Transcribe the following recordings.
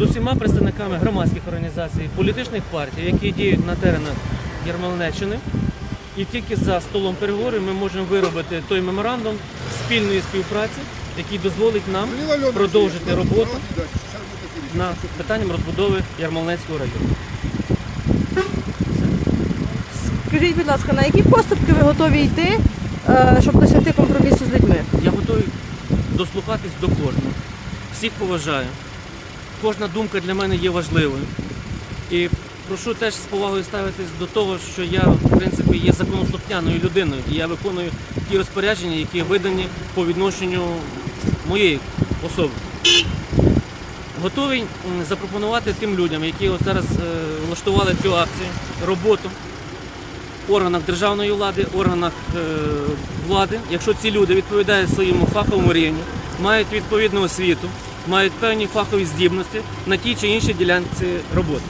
з усіма представниками громадських організацій, політичних партій, які діють на теренах Ярмолинеччини. І тільки за столом переговорів ми можемо виробити той меморандум спільної співпраці, який дозволить нам продовжити роботу над питанням розбудови Ярмолинецького району. Скажіть, будь ласка, на які поступки ви готові йти, е, щоб досягти компромісу з людьми? Я готовий дослухатись до кожного. Всіх поважаю. Кожна думка для мене є важливою. І прошу теж з повагою ставитись до того, що я, в принципі, є законослухняною людиною. І я виконую ті розпорядження, які видані по відношенню моєї особи. Готовий запропонувати тим людям, які от зараз е, влаштували цю акцію, роботу в органах державної влади, органах е, влади, якщо ці люди відповідають своєму фаховому рівню, мають відповідну освіту, мають певні фахові здібності на тій чи іншій ділянці роботи.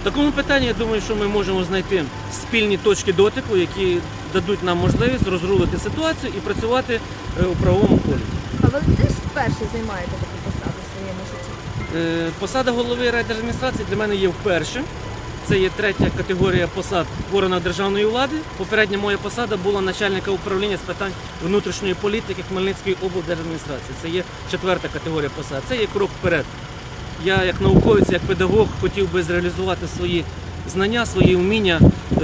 В такому питанні я думаю, що ми можемо знайти спільні точки дотику, які дадуть нам можливість розрулити ситуацію і працювати е, у правовому полі. Але ви теж вперше займаєте таку посаду в своєму житті? Е, Посада голови райдержадміністрації для мене є вперше. Це є третя категорія посад в державної влади. Попередня моя посада була начальника управління з питань внутрішньої політики Хмельницької облдержадміністрації. Це є четверта категорія посад. Це є крок вперед. Я як науковець, як педагог хотів би зреалізувати свої знання, свої вміння е,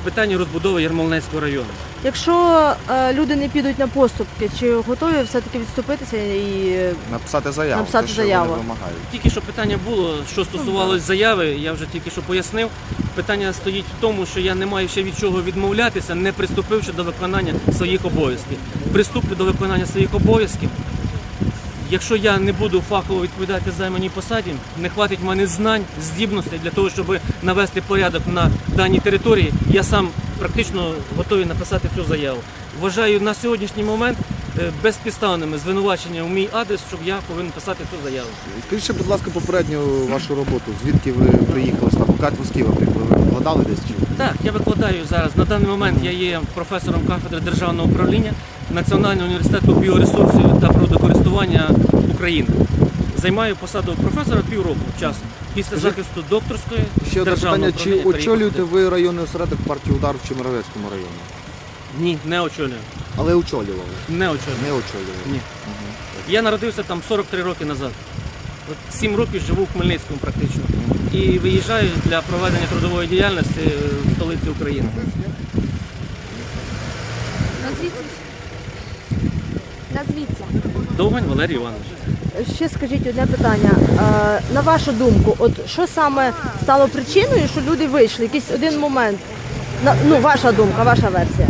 в питанні розбудови Ярмолинецького району. Якщо е, люди не підуть на поступки, чи готові все-таки відступитися і е, Написати заяву. Написати те, що заяву. Вони вимагають. Тільки що питання було, що стосувалось заяви, я вже тільки що пояснив. Питання стоїть в тому, що я не маю ще від чого відмовлятися, не приступивши до виконання своїх обов'язків. Приступлю до виконання своїх обов'язків. Якщо я не буду фахово відповідати займаній посаді, не хватить в мене знань, здібностей для того, щоб навести порядок на даній території, я сам практично готовий написати цю заяву. Вважаю на сьогоднішній момент е, безпідставними звинувачення в мій адрес, щоб я повинен писати цю заяву. Скажіть, ще, будь ласка, попередню вашу роботу. Звідки ви приїхали? Києва приїхали? Ви викладали десь чи? Так, я викладаю зараз. На даний момент я є професором кафедри державного управління Національного університету біоресурсів та природокористування України. Займаю посаду професора півроку часу. Після захисту докторської Ще одне державного питання. Чи управління очолюєте ви районний осередок партії удар в Чемеровецькому районі? Ні, не очолюю. Але очолювали. Не очолюю. Не очолювали. Ні. Я народився там 43 роки назад. От 7 років живу в Хмельницькому практично. І виїжджаю для проведення трудової діяльності в столиці України. Назвіться. Назвіться. Довгань Валерій Іванович. ще скажіть одне питання. Е, на вашу думку, от що саме стало причиною, що люди вийшли? Якийсь один момент. На, ну, ваша думка, ваша версія.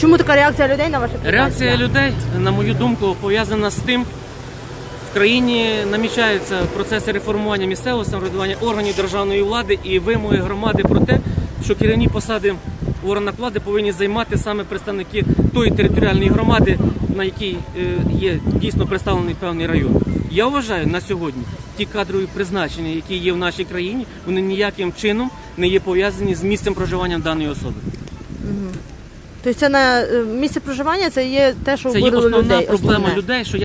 Чому така реакція людей на ваше питання? Реакція людей, на мою думку, пов'язана з тим, в країні намічаються процеси реформування місцевого самоврядування органів державної влади і вимоги громади про те, що керівні посади в органах влади повинні займати саме представники тої територіальної громади, на якій е, є дійсно представлений певний район. Я вважаю на сьогодні ті кадрові призначення, які є в нашій країні, вони ніяким чином не є пов'язані з місцем проживання даної особи. Тобто це на е, місце проживання це є те, що Це є основна людей. проблема основне. людей, що я